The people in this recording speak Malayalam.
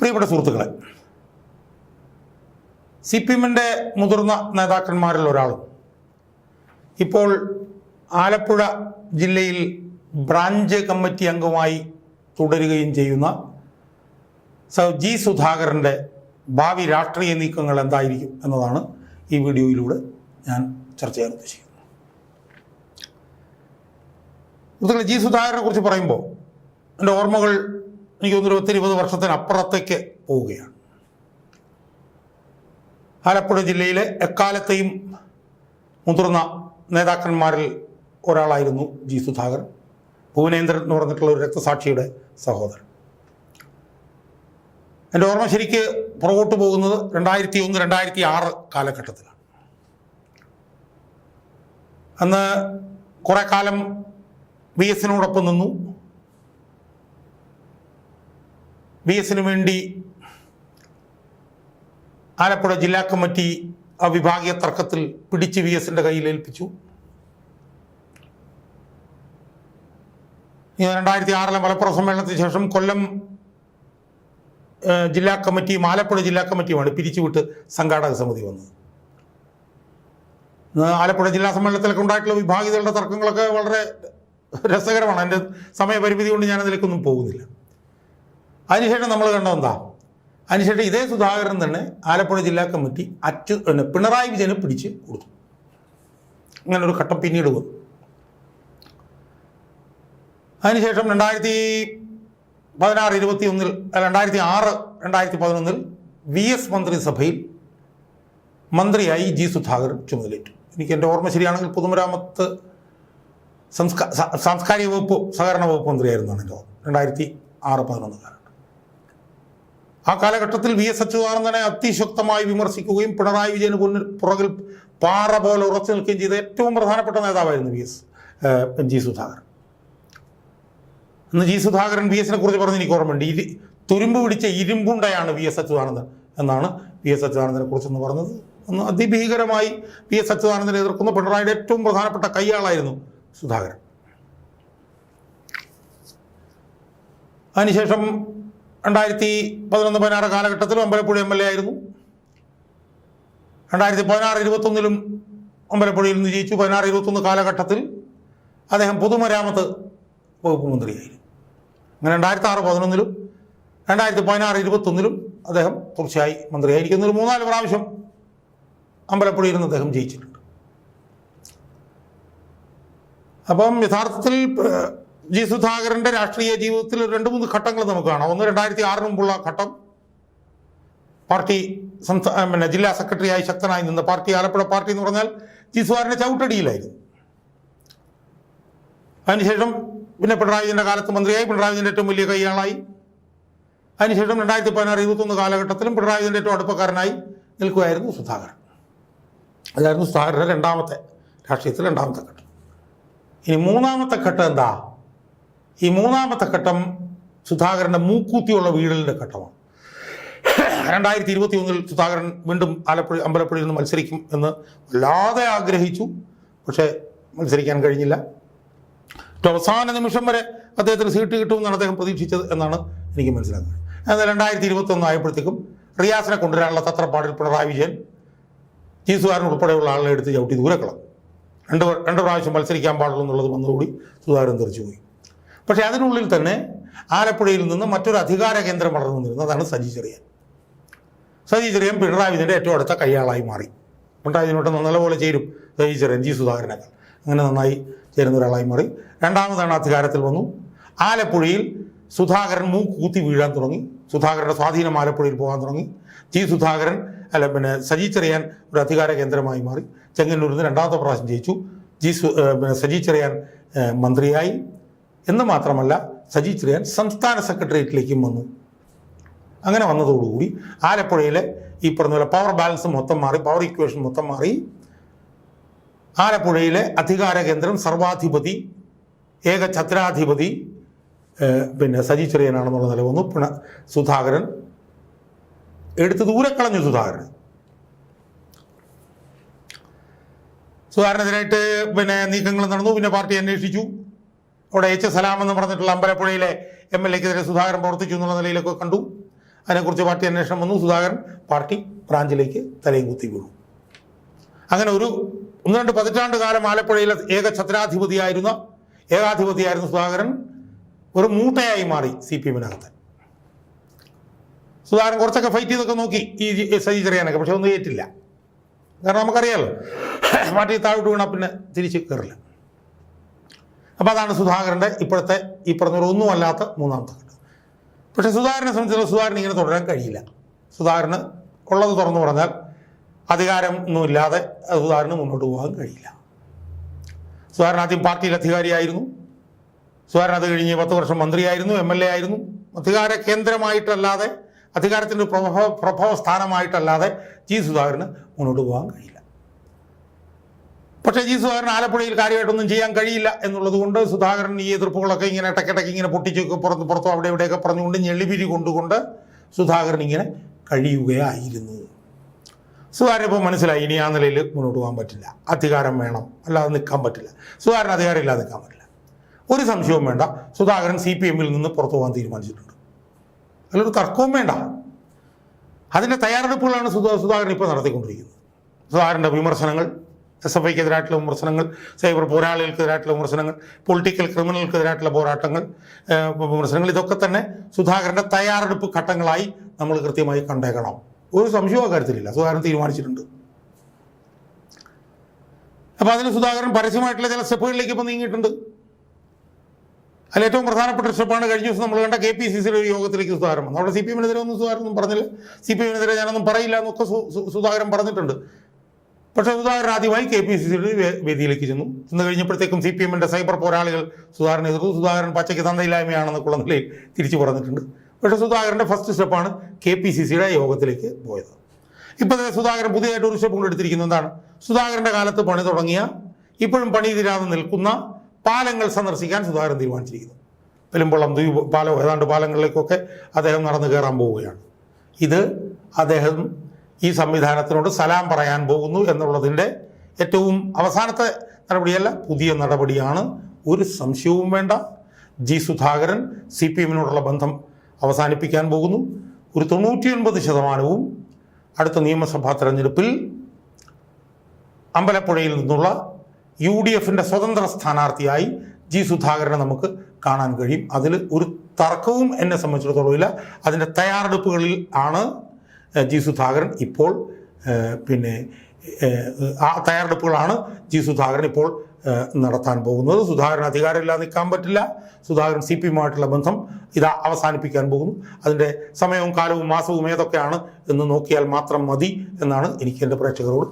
പ്രിയപ്പെട്ട സുഹൃത്തുക്കളെ സി പി എമ്മിന്റെ മുതിർന്ന നേതാക്കന്മാരിൽ ഒരാളും. ഇപ്പോൾ ആലപ്പുഴ ജില്ലയിൽ ബ്രാഞ്ച് കമ്മിറ്റി അംഗമായി തുടരുകയും ചെയ്യുന്ന സർ ജി സുധാകരന്റെ ഭാവി രാഷ്ട്രീയ നീക്കങ്ങൾ എന്തായിരിക്കും എന്നതാണ് ഈ വീഡിയോയിലൂടെ ഞാൻ ചർച്ച ചെയ്യാൻ ഉദ്ദേശിക്കുന്നത്. ജി സുധാകരനെ കുറിച്ച് പറയുമ്പോൾ എന്റെ ഓർമ്മകൾ എനിക്ക് തോന്നുന്നു പത്തിരുപത് വർഷത്തിനപ്പുറത്തേക്ക് പോവുകയാണ്. ആലപ്പുഴ ജില്ലയിലെ എക്കാലത്തെയും മുതിർന്ന നേതാക്കന്മാരിൽ ഒരാളായിരുന്നു ജി സുധാകരൻ. ഭുവനേന്ദ്രൻ എന്ന് പറഞ്ഞിട്ടുള്ള ഒരു രക്തസാക്ഷിയുടെ സഹോദരൻ. എന്റെ ഓർമ്മ ശരിക്ക് പുറകോട്ട് പോകുന്നത് രണ്ടായിരത്തി ഒന്ന് രണ്ടായിരത്തി ആറ് കാലഘട്ടത്തിലാണ്. അന്ന് കുറേ കാലം ബി എസിനോടൊപ്പം നിന്നു. ബി എസിന് വേണ്ടി ആലപ്പുഴ ജില്ലാ കമ്മിറ്റി ആ വിഭാഗീയ തർക്കത്തിൽ പിടിച്ച് വി എസിന്റെ കയ്യിൽ ഏൽപ്പിച്ചു. രണ്ടായിരത്തി ആറിലെ മലപ്പുറം സമ്മേളനത്തിന് ശേഷം കൊല്ലം ജില്ലാ കമ്മിറ്റിയും ആലപ്പുഴ ജില്ലാ കമ്മിറ്റിയുമാണ് പിരിച്ചുവിട്ട് സംഘാടക സമിതി വന്നത്. ആലപ്പുഴ ജില്ലാ സമ്മേളനത്തിലൊക്കെ ഉണ്ടായിട്ടുള്ള വിഭാഗീയതകളുടെ തർക്കങ്ങളൊക്കെ വളരെ രസകരമാണ്. എന്റെ സമയപരിമിതി കൊണ്ട് ഞാനതിലേക്കൊന്നും പോകുന്നില്ല. അതിനുശേഷം നമ്മൾ കണ്ട എന്താ? അതിനുശേഷം ഇതേ സുധാകരൻ തന്നെ ആലപ്പുഴ ജില്ലാ കമ്മിറ്റി അച്ചു പിണറായി വിജയനെ പിടിച്ച് കൊടുത്തു. അങ്ങനെ ഒരു ഘട്ടം പിന്നീട് വന്നു. അതിനുശേഷം രണ്ടായിരത്തി പതിനാറ് ഇരുപത്തി ഒന്നിൽ രണ്ടായിരത്തി ആറ് രണ്ടായിരത്തി പതിനൊന്നിൽ വി എസ് മന്ത്രിസഭയിൽ മന്ത്രിയായി ജി സുധാകരൻ ചുമതലയേറ്റു. എനിക്ക് എന്റെ ഓർമ്മ ശരിയാണെങ്കിൽ പൊതുമരാമത്ത് സംസ്കാ സാംസ്കാരിക വകുപ്പ് സഹകരണ വകുപ്പ് മന്ത്രിയായിരുന്നു എന്റെ ഓർമ്മ. രണ്ടായിരത്തി ആറ് പതിനൊന്ന് കാലം ആ കാലഘട്ടത്തിൽ വി എസ് അച്യുതാനന്ദനെ അതിശക്തമായി വിമർശിക്കുകയും പിണറായി വിജയന് മുന്നിൽ പുറകിൽ പാറ പോലെ ഉറച്ചു നിൽക്കുകയും ചെയ്ത ഏറ്റവും പ്രധാനപ്പെട്ട നേതാവായിരുന്നു വി എസ് ജി സുധാകരൻ. അന്ന് ജി സുധാകരൻ വി എസിനെ കുറിച്ച് പറഞ്ഞ് എനിക്ക് ഓർമ്മയുണ്ട്. ഇരി തുരുമ്പ് പിടിച്ച ഇരുമ്പുണ്ടയാണ് വി എസ് അച്യുതാനന്ദൻ എന്നാണ് വി എസ് അച്യുതാനന്ദനെ കുറിച്ചെന്ന് പറഞ്ഞത്. അന്ന് അതിഭീകരമായി വി എസ് അച്യുതാനന്ദനെ എതിർക്കുന്ന പിണറായിയുടെ ഏറ്റവും പ്രധാനപ്പെട്ട കൈയാളായിരുന്നു സുധാകരൻ. അതിനുശേഷം രണ്ടായിരത്തി പതിനൊന്ന് പതിനാറ് കാലഘട്ടത്തിലും അമ്പലപ്പുഴ എം എൽ എ ആയിരുന്നു. രണ്ടായിരത്തി പതിനാറ് ഇരുപത്തൊന്നിലും അമ്പലപ്പുഴയിൽ നിന്ന് ജയിച്ചു. പതിനാറ് ഇരുപത്തൊന്ന് കാലഘട്ടത്തിൽ അദ്ദേഹം പൊതുമരാമത്ത് വകുപ്പ് മന്ത്രിയായിരുന്നു. അങ്ങനെ രണ്ടായിരത്തി ആറ് പതിനൊന്നിലും രണ്ടായിരത്തി പതിനാറ് ഇരുപത്തൊന്നിലും അദ്ദേഹം തുടർച്ചയായി മന്ത്രിയായിരിക്കുന്ന. മൂന്നാൽ പ്രാവശ്യം അമ്പലപ്പുഴയിൽ നിന്ന് അദ്ദേഹം ജയിച്ചിട്ടുണ്ട്. അപ്പം യഥാർത്ഥത്തിൽ ജി സുധാകരന്റെ രാഷ്ട്രീയ ജീവിതത്തിൽ രണ്ട് മൂന്ന് ഘട്ടങ്ങൾ നമുക്ക് കാണാം. ഒന്ന് രണ്ടായിരത്തി ആറിന് മുമ്പുള്ള ഘട്ടം. പാർട്ടി സംസ്ഥാന പിന്നെ ജില്ലാ സെക്രട്ടറിയായി ശക്തനായി നിന്ന പാർട്ടി ആലപ്പുഴ പാർട്ടി എന്ന് പറഞ്ഞാൽ ജി സുധാകരന്റെ ചവിട്ടടിയിലായിരുന്നു. അതിനുശേഷം പിന്നെ പിണറായി വിജയന്റെ കാലത്ത് മന്ത്രിയായി. പിണറായി വിജയന്റെ ഏറ്റവും വലിയ കൈയാളായി. അതിനുശേഷം രണ്ടായിരത്തി പതിനാറ് ഇരുപത്തൊന്ന് കാലഘട്ടത്തിലും പിണറായി വിജയന്റെ ഏറ്റവും അടുപ്പക്കാരനായി നിൽക്കുകയായിരുന്നു സുധാകരൻ. അതായിരുന്നു സുധാകരന്റെ രണ്ടാമത്തെ രാഷ്ട്രീയത്തിൽ രണ്ടാമത്തെ ഘട്ടം. ഇനി മൂന്നാമത്തെ ഘട്ടം എന്താ? ഈ മൂന്നാമത്തെ ഘട്ടം സുധാകരന്റെ മൂക്കൂത്തിയുള്ള വീടലിന്റെ ഘട്ടമാണ്. രണ്ടായിരത്തി ഇരുപത്തി ഒന്നിൽ സുധാകരൻ വീണ്ടും ആലപ്പുഴ അമ്പലപ്പുഴയിൽ നിന്ന് മത്സരിക്കും എന്ന് വല്ലാതെ ആഗ്രഹിച്ചു. പക്ഷേ മത്സരിക്കാൻ കഴിഞ്ഞില്ല. അവസാന നിമിഷം വരെ അദ്ദേഹത്തിന് സീറ്റ് കിട്ടുമെന്നാണ് അദ്ദേഹം പ്രതീക്ഷിച്ചത് എന്നാണ് എനിക്ക് മനസ്സിലാക്കുന്നത് എന്നാൽ രണ്ടായിരത്തി ഇരുപത്തി ഒന്ന് ആയപ്പോഴത്തേക്കും റിയാസിനെ കൊണ്ടുവരാനുള്ള തത്രപ്പാടിൽ പിണറായി വിജയൻ ജീസുകാരൻ ഉൾപ്പെടെയുള്ള ആളെ എടുത്ത് ചവിട്ടി ദൂരെ കളഞ്ഞു. രണ്ട് രണ്ട് പ്രാവശ്യം മത്സരിക്കാൻ പാടുള്ളൂ എന്നുള്ളത് വന്നുകൂടി സുധാകരൻ തെറിച്ചു പോയി പക്ഷേ അതിനുള്ളിൽ തന്നെ ആലപ്പുഴയിൽ നിന്ന് മറ്റൊരു അധികാര കേന്ദ്രം വളർന്നു നിന്നിരുന്നു അതാണ് സജി ചെറിയാൻ. സജി ചെറിയാൻ പിണറായി വിജയന്റെ ഏറ്റവും അടുത്ത കൈയാളായി മാറി. പിണറായി വിജയനോട്ട് നല്ലപോലെ ചേരും. സജി ചെറിയൻ ജി സുധാകരനേക്കാൾ. അങ്ങനെ നന്നായി ചേരുന്ന ഒരാളായി മാറി. രണ്ടാമതാണ് അധികാരത്തിൽ വന്നു. ആലപ്പുഴയിൽ സുധാകരൻ മൂക്കൂത്തി വീഴാൻ തുടങ്ങി. സുധാകരന്റെ സ്വാധീനം ആലപ്പുഴയിൽ പോകാൻ തുടങ്ങി. ജി സുധാകരൻ അല്ല പിന്നെ സജി ചെറിയാൻ ഒരു അധികാര കേന്ദ്രമായി മാറി. ചെങ്ങന്നൂരിൽ നിന്ന് രണ്ടാമത്തെ പ്രാവശ്യം ജയിച്ചു. ജി സു പിന്നെ സജി ചെറിയാൻ മന്ത്രിയായി. എന്ന് മാത്രമല്ല സജി ചെറിയാൻ സംസ്ഥാന സെക്രട്ടേറിയറ്റിലേക്കും വന്നു. അങ്ങനെ വന്നതോടുകൂടി ആലപ്പുഴയിലെ ഈ പറഞ്ഞ പോലെ പവർ ബാലൻസ് മൊത്തം മാറി പവർ ഇക്വേഷൻ മൊത്തം മാറി. ആലപ്പുഴയിലെ അധികാര കേന്ദ്രം സർവാധിപതി ഏക ഛത്രാധിപതി പിന്നെ സജി ചെറിയനാണെന്നുള്ള നില വന്നു. പിണ സുധാകരൻ. എടുത്ത് ദൂരെ കളഞ്ഞു സുധാകരൻ. സുധാകരനെതിരായിട്ട് പിന്നെ നീക്കങ്ങൾ നടന്നു. പിന്നെ പാർട്ടി അന്വേഷിച്ചു. അവിടെ എച്ച് സലാം എന്ന് പറഞ്ഞിട്ടുള്ള അമ്പലപ്പുഴയിലെ എം എൽ എക്കെതിരെ സുധാകരൻ പ്രവർത്തിച്ചു എന്നുള്ള നിലയിലൊക്കെ കണ്ടു. അതിനെക്കുറിച്ച് പാർട്ടി അന്വേഷണം വന്നു. സുധാകരൻ പാർട്ടി ബ്രാഞ്ചിലേക്ക് തലയും കുത്തി വീണു. അങ്ങനെ ഒരു ഒന്ന് രണ്ട് പതിറ്റാണ്ട് കാലം ആലപ്പുഴയിലെ ഏക ഛത്രാധിപതിയായിരുന്ന ഏകാധിപതിയായിരുന്ന സുധാകരൻ ഒരു മൂട്ടയായി മാറി സി പി എമ്മിനകത്ത്. സുധാകരൻ കുറച്ചൊക്കെ ഫൈറ്റ് ചെയ്തൊക്കെ നോക്കി ഈ സജി ചെറിയാനൊക്കെ പക്ഷെ ഒന്നും ഏറ്റില്ല. കാരണം നമുക്കറിയാലോ പാർട്ടി താഴോട്ട് വീണാൽ പിന്നെ തിരിച്ച് കയറില്ല അപ്പോൾ അതാണ് സുധാകരന്റെ ഇപ്പോഴത്തെ ഈ പറഞ്ഞ പോലെ ഒന്നുമല്ലാത്ത മൂന്നാമത്തെ ഘട്ടം. പക്ഷേ സുധാകരനെ സംബന്ധിച്ചിടത്തോളം സുധാകരൻ ഇങ്ങനെ തുടരാൻ കഴിയില്ല. സുധാകരന് ഉള്ളത് തുറന്നു പറഞ്ഞാൽ അധികാരം ഒന്നുമില്ലാതെ സുധാകരന് മുന്നോട്ട് പോകാൻ കഴിയില്ല. സുധാകരൻ ആദ്യം പാർട്ടിയിൽ അധികാരിയായിരുന്നു. സുധാകരൻ അത് കഴിഞ്ഞ് പത്ത് വർഷം മന്ത്രിയായിരുന്നു എം എൽ എ ആയിരുന്നു. അധികാര കേന്ദ്രമായിട്ടല്ലാതെ അധികാരത്തിന്റെ പ്രഭവ പ്രഭവ സ്ഥാനമായിട്ടല്ലാതെ ജി സുധാകരന് മുന്നോട്ട് പോകാൻ കഴിയില്ല. പക്ഷേ ജി സുധാകരൻ ആലപ്പുഴയിൽ കാര്യമായിട്ടൊന്നും ചെയ്യാൻ കഴിയില്ല എന്നുള്ളത് കൊണ്ട് സുധാകരൻ ഈ എതിർപ്പുകളൊക്കെ ഇങ്ങനെ ഇടയ്ക്കിടയ്ക്ക് ഇങ്ങനെ പൊട്ടിച്ചൊക്കെ പുറത്ത് പുറത്തോ അവിടെ ഇവിടെയൊക്കെ പറഞ്ഞുകൊണ്ട് ഞെളിപിരി കൊണ്ടുകൊണ്ട് സുധാകരൻ ഇങ്ങനെ കഴിയുകയായിരുന്നു. സുധാകരൻ ഇപ്പോൾ മനസ്സിലായി ഇനി ആ നിലയിൽ മുന്നോട്ട് പോകാൻ പറ്റില്ല. അധികാരം വേണം. അല്ലാതെ നിൽക്കാൻ പറ്റില്ല. സുധാകരൻ അധികാരം ഇല്ലാതെ നിൽക്കാൻ പറ്റില്ല. ഒരു സംശയവും വേണ്ട. സുധാകരൻ സി പി എമ്മിൽ നിന്ന് പുറത്തു പോകാൻ തീരുമാനിച്ചിട്ടുണ്ട്. അതിലൊരു തർക്കവും വേണ്ട. അതിന്റെ തയ്യാറെടുപ്പുകളാണ് സുധാ സുധാകരൻ ഇപ്പോൾ നടത്തിക്കൊണ്ടിരിക്കുന്നത്. സുധാകരന്റെ വിമർശനങ്ങൾ എസ് എഫ് ഐക്കെതിരായിട്ടുള്ള വിമർശനങ്ങൾ സൈബർ പോരാളികൾക്കെതിരായിട്ടുള്ള വിമർശനങ്ങൾ പൊളിറ്റിക്കൽ ക്രിമിനൽക്കെതിരായിട്ടുള്ള പോരാട്ടങ്ങൾ വിമർശനങ്ങൾ ഇതൊക്കെ തന്നെ സുധാകരന്റെ തയ്യാറെടുപ്പ് ഘട്ടങ്ങളായി നമ്മൾ കൃത്യമായി കണ്ടേക്കണം. ഒരു സംശയവും അക്കാര്യത്തിലില്ല സുധാകരൻ തീരുമാനിച്ചിട്ടുണ്ട്. അപ്പോൾ അതിന് സുധാകരൻ പരസ്യമായിട്ടുള്ള ചില സ്റ്റെപ്പുകളിലേക്ക് ഇപ്പോൾ നീങ്ങിയിട്ടുണ്ട്. അതിൽ ഏറ്റവും പ്രധാനപ്പെട്ട സ്റ്റെപ്പാണ് കഴിഞ്ഞ ദിവസം നമ്മൾ കണ്ട കെ പി സി സിയുടെ ഒരു യോഗത്തിലേക്ക് സുധാകരൻ വന്നു. അവിടെ സി പി എമ്മിനെതിരെ ഒന്നും സുധാകരൻ ഒന്നും പറഞ്ഞില്ല. സി പി എമ്മിനെതിരെ ഞാനൊന്നും പറയില്ല എന്നൊക്കെ സുധാകരൻ പറഞ്ഞിട്ടുണ്ട്. പക്ഷേ സുധാകരൻ ആദ്യമായി കെ പി സി സിയുടെ വേദിയിലേക്ക് ചെന്നു. ചെന്ന് കഴിഞ്ഞപ്പോഴത്തേക്കും സി പി എമ്മിന്റെ സൈബർ പോരാളികൾ സുധാകരനെ എതിർത്തു. സുധാകരൻ പച്ചയ്ക്ക് തന്തയില്ലായ്മയാണെന്നൊക്കെയുള്ള നിലയിൽ തിരിച്ചു പറഞ്ഞിട്ടുണ്ട്. പക്ഷേ സുധാകരന്റെ ഫസ്റ്റ് സ്റ്റെപ്പാണ് കെ പി സി സിയുടെ യോഗത്തിലേക്ക് പോയത്. ഇപ്പോൾ സുധാകരൻ പുതിയതായിട്ട് ഒരു സ്റ്റെപ്പ് കൊണ്ടെടുത്തിരിക്കുന്നത് എന്താണ്? സുധാകരന്റെ കാലത്ത് പണി തുടങ്ങിയ ഇപ്പോഴും പണി തീരാതെ നിൽക്കുന്ന പാലങ്ങൾ സന്ദർശിക്കാൻ സുധാകരൻ തീരുമാനിച്ചിരിക്കുന്നു. പെരുമ്പളം ദ്വീപ് പാലം ഏതാണ്ട് പാലങ്ങളിലേക്കൊക്കെ അദ്ദേഹം നടന്നു കയറാൻ പോവുകയാണ്. ഇത് അദ്ദേഹം ഈ സംവിധാനത്തിനോട് സലാം പറയാൻ പോകുന്നു എന്നുള്ളതിന്റെ ഏറ്റവും അവസാനത്തെ നടപടിയല്ല പുതിയ നടപടിയാണ്. ഒരു സംശയവും വേണ്ട. ജി സുധാകരൻ സി പി എമ്മിനോടുള്ള ബന്ധം അവസാനിപ്പിക്കാൻ പോകുന്നു. ഒരു തൊണ്ണൂറ്റിയൊൻപത് ശതമാനവും അടുത്ത നിയമസഭാ തെരഞ്ഞെടുപ്പിൽ അമ്പലപ്പുഴയിൽ നിന്നുള്ള യു ഡി എഫിന്റെ സ്വതന്ത്ര സ്ഥാനാർത്ഥിയായി ജി സുധാകരനെ നമുക്ക് കാണാൻ കഴിയും. അതിൽ ഒരു തർക്കവും എന്നെ സംബന്ധിച്ചിടത്തോളം ഇല്ല. അതിന്റെ തയ്യാറെടുപ്പുകളിൽ ആണ് ജി സുധാകരൻ ഇപ്പോൾ പിന്നെ ആ തയ്യാറെടുപ്പുകളാണ് ജി സുധാകരൻ ഇപ്പോൾ നടത്താൻ പോകുന്നത്. സുധാകരൻ അധികാരമില്ലാതെ നിൽക്കാൻ പറ്റില്ല. സുധാകരൻ സി പി എമ്മുമായിട്ടുള്ള ബന്ധം ഇതാ അവസാനിപ്പിക്കാൻ പോകുന്നു. അതിന്റെ സമയവും കാലവും മാസവും ഏതൊക്കെയാണ് എന്ന് നോക്കിയാൽ മാത്രം മതി എന്നാണ് എനിക്ക് എന്റെ പ്രേക്ഷകരോട്